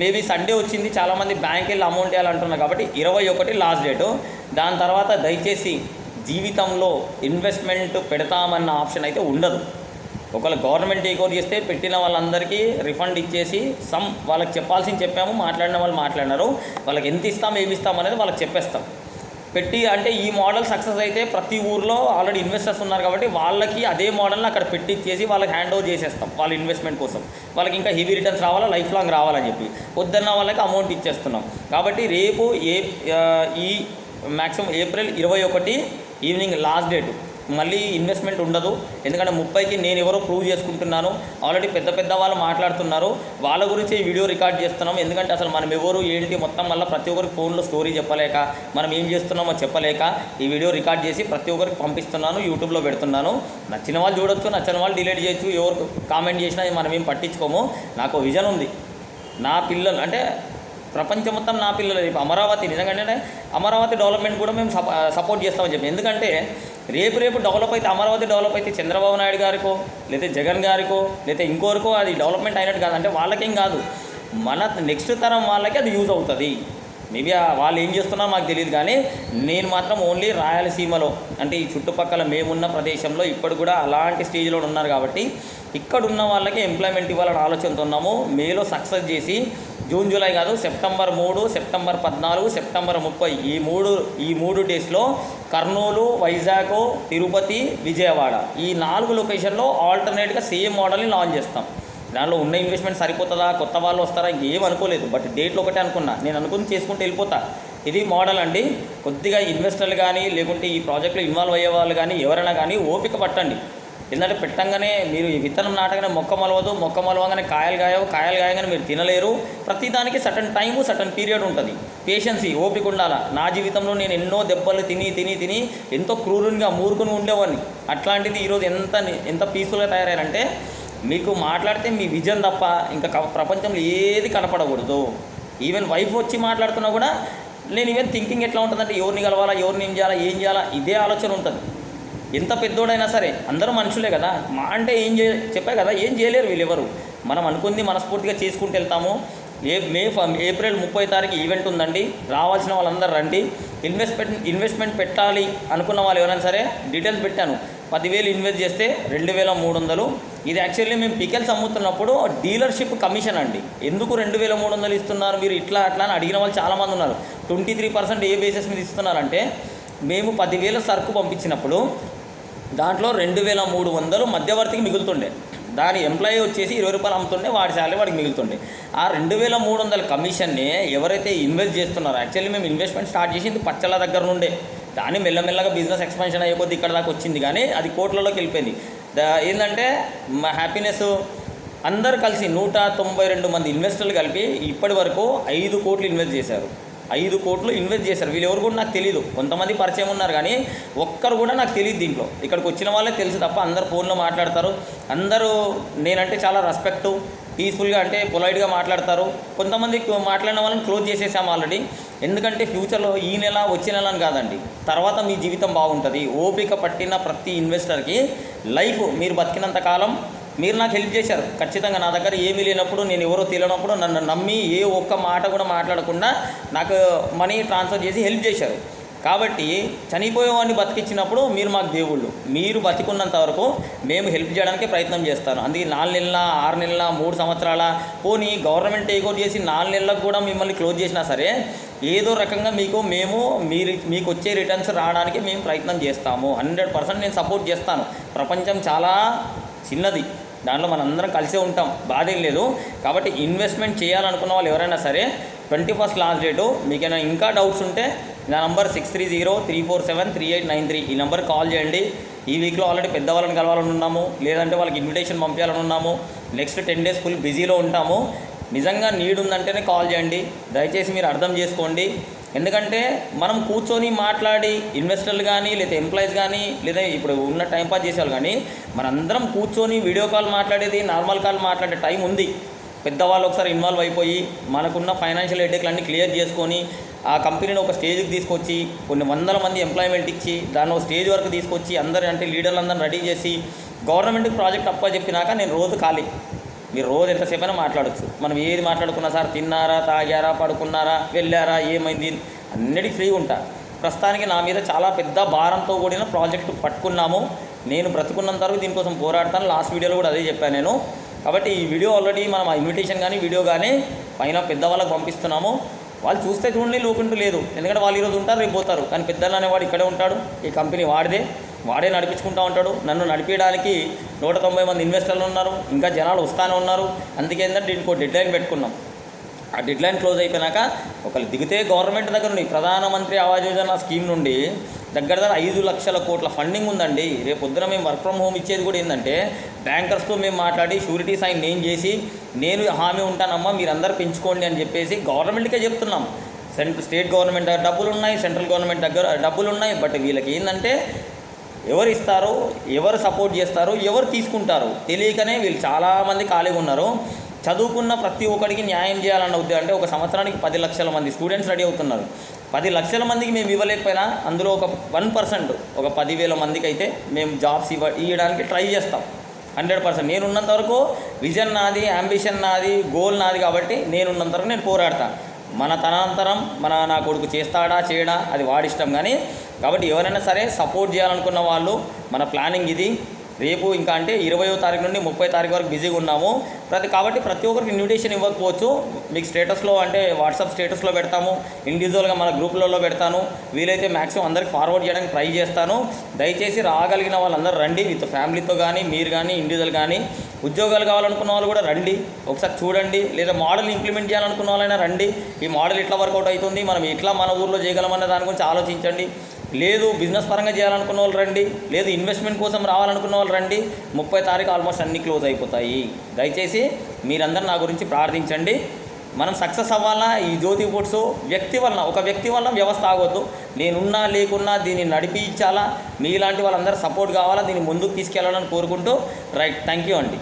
మేబీ సండే వచ్చింది చాలామంది బ్యాంక్ వెళ్ళి అమౌంట్ వేయాలంటున్నారు కాబట్టి ఇరవై ఒకటి లాస్ట్ డేటు దాని తర్వాత దయచేసి జీవితంలో ఇన్వెస్ట్మెంట్ పెడతామన్న ఆప్షన్ అయితే ఉండదు. ఒకవేళ గవర్నమెంట్ టేక్ ఓవర్ చేస్తే పెట్టిన వాళ్ళందరికీ రిఫండ్ ఇచ్చేసి సమ్ వాళ్ళకి చెప్పాల్సింది చెప్పాము మాట్లాడిన వాళ్ళు మాట్లాడినారు. వాళ్ళకి ఎంత ఇస్తాం ఏమి ఇస్తాం అనేది వాళ్ళకి చెప్పేస్తాం. పెట్టి అంటే ఈ మోడల్ సక్సెస్ అయితే ప్రతి ఊర్లో ఆల్రెడీ ఇన్వెస్టర్స్ ఉన్నారు కాబట్టి వాళ్ళకి అదే మోడల్ని అక్కడ పెట్టిచ్చేసి వాళ్ళకి హ్యాండ్ ఓవర్ చేసేస్తాం వాళ్ళ ఇన్వెస్ట్మెంట్ కోసం. వాళ్ళకి ఇంకా హెవీ రిటర్న్స్ రావాలా లైఫ్ లాంగ్ రావాలని చెప్పి. వద్దన్న వాళ్ళకి అమౌంట్ ఇచ్చేస్తున్నాం. కాబట్టి రేపు ఏ ఈ మ్యాక్సిమం ఏప్రిల్ ఇరవై ఒకటి ఈవినింగ్ లాస్ట్ డేట్ మళ్ళీ ఇన్వెస్ట్మెంట్ ఉండదు. ఎందుకంటే ముప్పైకి నేను ఎవరో ప్రూవ్ చేసుకుంటున్నాను. ఆల్రెడీ పెద్ద పెద్ద వాళ్ళు మాట్లాడుతున్నారు. వాళ్ళ గురించి ఈ వీడియో రికార్డ్ చేస్తున్నాం. ఎందుకంటే అసలు మనం ఎవరు ఏంటి మొత్తం వల్ల ప్రతి ఒక్కరికి ఫోన్లో స్టోరీ చెప్పలేక మనం ఏం చేస్తున్నామో చెప్పలేక ఈ వీడియో రికార్డ్ చేసి ప్రతి ఒక్కరికి పంపిస్తున్నాను యూట్యూబ్లో పెడుతున్నాను. నచ్చిన వాళ్ళు చూడొచ్చు నచ్చిన వాళ్ళు డిలీట్ చేయొచ్చు. ఎవరు కామెంట్ చేసినా మనం ఏం పట్టించుకోము. నాకు విజన్ ఉంది. నా పిల్లలు అంటే ప్రపంచం మొత్తం నా పిల్లలు. ఇప్పుడు అమరావతి నిజంగా అంటే అమరావతి డెవలప్మెంట్ కూడా మేము సపోర్ట్ చేస్తామని చెప్పి. ఎందుకంటే రేపు రేపు డెవలప్ అయితే అమరావతి డెవలప్ అయితే చంద్రబాబు నాయుడు గారికో లేదా జగన్ గారికో లేదా ఇంకోరికో అది డెవలప్మెంట్ అయినట్టు కాదు. అంటే వాళ్ళకేం కాదు. మన నెక్స్ట్ తరం వాళ్ళకి అది యూజ్ అవుతుంది. మేబీ వాళ్ళు ఏం చేస్తున్నారో మాకు తెలియదు కానీ నేను మాత్రం ఓన్లీ రాయలసీమలో అంటే ఈ చుట్టుపక్కల మేమున్న ప్రదేశంలో ఇప్పుడు కూడా అలాంటి స్టేజ్లో ఉన్నారు కాబట్టి ఇక్కడ ఉన్న వాళ్ళకి ఎంప్లాయ్మెంట్ ఇవ్వాలని ఆలోచనతో ఉన్నాము. మేలో సక్సెస్ చేసి జూన్ జూలై కాదు సెప్టెంబర్ మూడు సెప్టెంబర్ పద్నాలుగు సెప్టెంబర్ ముప్పై ఈ మూడు ఈ మూడు డేస్లో కర్నూలు వైజాగ్ తిరుపతి విజయవాడ ఈ నాలుగు లొకేషన్లో ఆల్టర్నేట్గా సేమ్ మోడల్ని లాంచ్ చేస్తాం. దానిలో ఉన్న ఇన్వెస్ట్మెంట్ సరిపోతుందా? కొత్త వాళ్ళు వస్తారా? ఏం అనుకోలేదు. బట్ డేట్లు ఒకటే అనుకున్నా. నేను అనుకుని చేసుకుంటే వెళ్ళిపోతా. ఇది మోడల్ అండి. కొద్దిగా ఇన్వెస్టర్లు కానీ లేకుంటే ఈ ప్రాజెక్ట్లో ఇన్వాల్వ్ అయ్యే వాళ్ళు కానీ ఎవరైనా కానీ ఓపిక పట్టండి. ఎందుకంటే పెట్టంగానే మీరు ఈ విత్తనం నాటగానే మొక్క మొలవదు. మొక్క మొలవగానే కాయలు కాయవు. కాయలు కాయగానే మీరు తినలేరు. ప్రతిదానికి సటన్ టైము సటన్ పీరియడ్ ఉంటుంది. పేషెన్సీ ఓపిక ఉండాలా? నా జీవితంలో నేను ఎన్నో దెబ్బలు తిని తిని తిని ఎంతో క్రూరునిగా మూరుకుని ఉండేవాడిని. అట్లాంటిది ఈరోజు ఎంత ఎంత పీస్ఫుల్గా తయారయ్యారంటే మీకు మాట్లాడితే మీ విజన్ తప్ప ఇంకా ప్రపంచంలో ఏది కనపడకూడదు. ఈవెన్ వైఫ్ వచ్చి మాట్లాడుతున్నా కూడా నేను ఈవెన్ థింకింగ్ ఎట్లా ఉంటుందంటే ఎవరిని కలవాలా ఎవరిని ఏం చేయాలా ఏం చేయాలా ఇదే ఆలోచన ఉంటుంది. ఎంత పెద్దోడైనా సరే అందరూ మనుషులే కదా. మా అంటే ఏం చే చెప్పా కదా ఏం చేయలేరు వీళ్ళెవరు. మనం అనుకుంది మనస్ఫూర్తిగా చేసుకుంటూ వెళ్తాము. ఏ మే ఏప్రిల్ ముప్పై తారీఖు ఈవెంట్ ఉందండి. రావాల్సిన వాళ్ళందరూ రండి. ఇన్వెస్ట్మెంట్ ఇన్వెస్ట్మెంట్ పెట్టాలి అనుకున్న వాళ్ళు ఎవరైనా సరే డీటెయిల్స్ పెట్టాను. పదివేలు ఇన్వెస్ట్ చేస్తే రెండు వేల మూడు వందలు. ఇది యాక్చువల్లీ మేము పికెల్స్ అమ్ముతున్నప్పుడు డీలర్షిప్ కమిషన్ అండి. ఎందుకు రెండు వేల మూడు వందలు ఇస్తున్నారు మీరు ఇట్లా అట్లా అని అడిగిన వాళ్ళు చాలామంది ఉన్నారు. ట్వంటీ త్రీ పర్సెంట్ ఏ బేసిస్ మీద ఇస్తున్నారంటే మేము పదివేల సరుకు పంపించినప్పుడు దాంట్లో రెండు వేల మూడు వందలు మధ్యవర్తికి మిగులుతుండే. దాని ఎంప్లాయీ వచ్చేసి ఇరవై రూపాయలు అమ్ముతుండే వాడి శాలరీ వాడికి మిగులుతుండే. ఆ రెండు వేల మూడు వందల కమిషన్ని ఎవరైతే ఇన్వెస్ట్ చేస్తున్నారో యాక్చువల్లీ మేము ఇన్వెస్ట్మెంట్ స్టార్ట్ చేసింది పచ్చళ్ళ దగ్గర నుండే. దాన్ని మెల్లమెల్లగా బిజినెస్ ఎక్స్పాన్షన్ అయ్యే కొద్ది ఇక్కడ దాకా వచ్చింది కానీ అది కోట్లలోకి వెళ్ళిపోయింది. ఏంటంటే మా హ్యాపీనెస్ అందరు కలిసి నూట తొంభై రెండు మంది ఇన్వెస్టర్లు కలిపి ఇప్పటి వరకు ఐదు కోట్లు ఇన్వెస్ట్ చేశారు. ఐదు కోట్లు ఇన్వెస్ట్ చేశారు. వీళ్ళు ఎవరు కూడా నాకు తెలియదు కొంతమంది పరిచయం ఉన్నారు కానీ ఒక్కరు కూడా నాకు తెలియదు దీంట్లో. ఇక్కడికి వచ్చిన వాళ్ళే తెలుసు తప్ప అందరు ఫోన్లో మాట్లాడతారు. అందరూ నేనంటే చాలా రెస్పెక్టు పీస్ఫుల్గా అంటే పొలైట్గా మాట్లాడతారు. కొంతమంది మాట్లాడిన వాళ్ళని క్లోజ్ చేసేసాం ఆల్రెడీ. ఎందుకంటే ఫ్యూచర్లో ఈ నెల వచ్చే నెల అని కాదండి. తర్వాత మీ జీవితం బాగుంటుంది. ఓపిక పట్టిన ప్రతి ఇన్వెస్టర్కి లైఫ్ మీరు బతికినంత కాలం మీరు నాకు హెల్ప్ చేశారు. ఖచ్చితంగా నా దగ్గర ఏమీ లేనప్పుడు నేను ఎవరో తెలియనప్పుడు నన్ను నమ్మి ఏ ఒక్క మాట కూడా మాట్లాడకుండా నాకు మనీ ట్రాన్స్ఫర్ చేసి హెల్ప్ చేశారు. కాబట్టి చనిపోయేవాడిని బతికించినప్పుడు మీరు మాకు దేవుళ్ళు. మీరు బతికున్నంత వరకు మేము హెల్ప్ చేయడానికి ప్రయత్నం చేస్తాను అందుకే నాలుగు నెలల ఆరు నెలల మూడు సంవత్సరాల పోనీ గవర్నమెంట్ టేక్అవుట్ చేసి నాలుగు నెలలకు కూడా మిమ్మల్ని క్లోజ్ చేసినా సరే ఏదో రకంగా మీకు మేము మీరు మీకు వచ్చే రిటర్న్స్ రావడానికి మేము ప్రయత్నం చేస్తాము. హండ్రెడ్ పర్సెంట్ నేను సపోర్ట్ చేస్తాను. ప్రపంచం చాలా చిన్నది. దాంట్లో మనందరం కలిసే ఉంటాం. బాధ ఏం లేదు. కాబట్టి ఇన్వెస్ట్మెంట్ చేయాలనుకున్న వాళ్ళు ఎవరైనా సరే ట్వంటీ ఫస్ట్ లాస్ట్ డేటు మీకైనా ఇంకా డౌట్స్ ఉంటే నా number six three zero three four seven three eight nine three. ఈ నెంబర్ కాల్ చేయండి. ఈ వీక్లో ఆల్రెడీ పెద్దవాళ్ళని కలవాలని ఉన్నాము. లేదంటే వాళ్ళకి ఇన్విటేషన్ పంపించాలని ఉన్నాము. నెక్స్ట్ టెన్ డేస్ ఫుల్ బిజీలో ఉంటాము. నిజంగా నీడ్ ఉందంటేనే కాల్ చేయండి. దయచేసి మీరు అర్థం చేసుకోండి. ఎందుకంటే మనం కూర్చొని మాట్లాడి ఇన్వెస్టర్లు కానీ లేదా ఎంప్లాయీస్ కానీ లేదా ఇప్పుడు ఉన్న టైం పాస్ చేసేవాళ్ళు కానీ మనందరం కూర్చొని వీడియో కాల్ మాట్లాడేది నార్మల్ కాల్ మాట్లాడే టైం ఉంది. పెద్దవాళ్ళు ఒకసారి ఇన్వాల్వ్ అయిపోయి మనకున్న ఫైనాన్షియల్ హెడ్ఏక్లన్నీ క్లియర్ చేసుకొని ఆ కంపెనీని ఒక స్టేజ్కి తీసుకొచ్చి కొన్ని వందల మంది ఎంప్లాయ్మెంట్ ఇచ్చి దాన్ని ఒక స్టేజ్ వరకు తీసుకొచ్చి అందరి అంటే లీడర్లు రెడీ చేసి గవర్నమెంట్కి ప్రాజెక్ట్ అప్ప చెప్పినాక నేను రోజు ఖాళీ. మీరు రోజు ఎంతసేపు అయినా మాట్లాడచ్చు. మనం ఏది మాట్లాడుకున్నా సార్ తిన్నారా తాగారా పడుకున్నారా వెళ్ళారా ఏమైంది? అన్నిటికీ ఫ్రీ ఉంటా. ప్రస్తుతానికి నా మీద చాలా పెద్ద భారంతో కూడిన ప్రాజెక్టు పట్టుకున్నాము. నేను బ్రతుకున్నంత వరకు దీనికోసం పోరాడతాను. లాస్ట్ వీడియోలో కూడా అదే చెప్పాను నేను. కాబట్టి ఈ వీడియో ఆల్రెడీ మనం ఆ ఇన్విటేషన్ కానీ వీడియో కానీ పైన పెద్దవాళ్ళకి పంపిస్తున్నాము. వాళ్ళు చూస్తే చూడండి లోకుంటూ లేదు. ఎందుకంటే వాళ్ళు ఈరోజు ఉంటారు రేపు పోతారు. కానీ పెద్దలు అనేవాడు ఇక్కడే ఉంటాడు ఈ కంపెనీ వాడిదే. వాడే నడిపించుకుంటా ఉంటాడు. నన్ను నడిపించడానికి నూట తొంభై మంది ఇన్వెస్టర్లు ఉన్నారు ఇంకా జనాలు వస్తానే ఉన్నారు. అందుకే ఏంటంటే దీనికి ఒక డెడ్లైన్ పెట్టుకున్నాం. ఆ డెడ్లైన్ క్లోజ్ అయిపోయినాక ఒకళ్ళు దిగితే గవర్నమెంట్ దగ్గర నుండి ప్రధానమంత్రి ఆవాస్ యోజన స్కీమ్ నుండి దగ్గర దగ్గర ఐదు లక్షల కోట్ల ఫండింగ్ ఉందండి. రేపు పొద్దున మేము వర్క్ ఫ్రమ్ హోమ్ ఇచ్చేది కూడా ఏంటంటే బ్యాంకర్స్తో మేము మాట్లాడి షూరిటీ సైన్ నేను చేసి నేను హామీ ఉంటానమ్మా మీరందరూ పెంచుకోండి అని చెప్పేసి గవర్నమెంట్కే చెప్తున్నాం. సెంట్రల్ స్టేట్ గవర్నమెంట్ దగ్గర డబ్బులు ఉన్నాయి సెంట్రల్ గవర్నమెంట్ దగ్గర డబ్బులు ఉన్నాయి బట్ వీళ్ళకి ఏంటంటే ఎవరు ఇస్తారో ఎవరు సపోర్ట్ చేస్తారో ఎవరు తీసుకుంటారు తెలియకనే వీళ్ళు చాలామంది ఖాళీగా ఉన్నారు. చదువుకున్న ప్రతి ఒక్కరికి న్యాయం చేయాలన్న ఉద్దేశం అంటే ఒక సంవత్సరానికి పది లక్షల మంది స్టూడెంట్స్ రెడీ అవుతున్నారు. పది లక్షల మందికి మేము ఇవ్వలేకపోయినా అందులో ఒక వన్ పర్సెంట్ ఒక పదివేల మందికి అయితే మేము జాబ్స్ ఇవ్వ ఇవ్వడానికి ట్రై చేస్తాం. Hundred percent. నేనున్నంత వరకు విజన్ నాది అంబిషన్ నాది గోల్ నాది కాబట్టి నేనున్నంత వరకు నేను పోరాడతాను మన తనంతరం మన నా కొడుకు చేస్తాడా చేయడా అది వాడిష్టం కానీ కాబట్టి ఎవరైనా సరే సపోర్ట్ చేయాలనుకున్న వాళ్ళు మన ప్లానింగ్ ఇది రేపు ఇంకా అంటే ఇరవయో తారీఖు నుండి ముప్పై తారీఖు వరకు బిజీగా ఉన్నాము. ప్రతి కాబట్టి ప్రతి ఒక్కరికి ఇన్విటేషన్ ఇవ్వకపోవచ్చు. మీకు స్టేటస్లో అంటే వాట్సాప్ స్టేటస్లో పెడతాము. ఇండివిజువల్గా మన గ్రూపులలో పెడతాను. వీలైతే మ్యాక్సిమం అందరికి ఫార్వర్డ్ చేయడానికి ట్రై చేస్తాను. దయచేసి రాగలిగిన వాళ్ళందరూ రండి. విత్ ఫ్యామిలీతో కానీ మీరు కానీ ఇండివిజువల్ కానీ. ఉద్యోగాలు కావాలనుకున్న వాళ్ళు కూడా రండి. ఒకసారి చూడండి. లేదా మోడల్ ఇంప్లిమెంట్ చేయాలనుకున్న వాళ్ళైనా రండి. ఈ మోడల్ ఇట్లా వర్కౌట్ అవుతుంది? మనం ఎట్లా మన ఊర్లో చేయగలమన్న దాని గురించి ఆలోచించండి. లేదు బిజినెస్ పరంగా చేయాలనుకున్న వాళ్ళు రండి లేదు ఇన్వెస్ట్మెంట్ కోసం రావాలనుకున్న వాళ్ళు రండి ముప్పై తారీఖు ఆల్మోస్ట్ అన్ని క్లోజ్ అయిపోతాయి. దయచేసి మీరందరూ నా గురించి ప్రార్థించండి. మనం సక్సెస్ అవ్వాలా ఈ జ్యోతి ఫుడ్స్ వ్యక్తి వలన ఒక వ్యక్తి వలన వ్యవస్థ ఆగొద్దు. నేనున్నా లేకున్నా దీన్ని నడిపించాలా మీలాంటి వాళ్ళందరూ సపోర్ట్ కావాలా దీన్ని ముందుకు తీసుకెళ్ళాలని కోరుకుంటూ రైట్ థ్యాంక్ యూ అండి.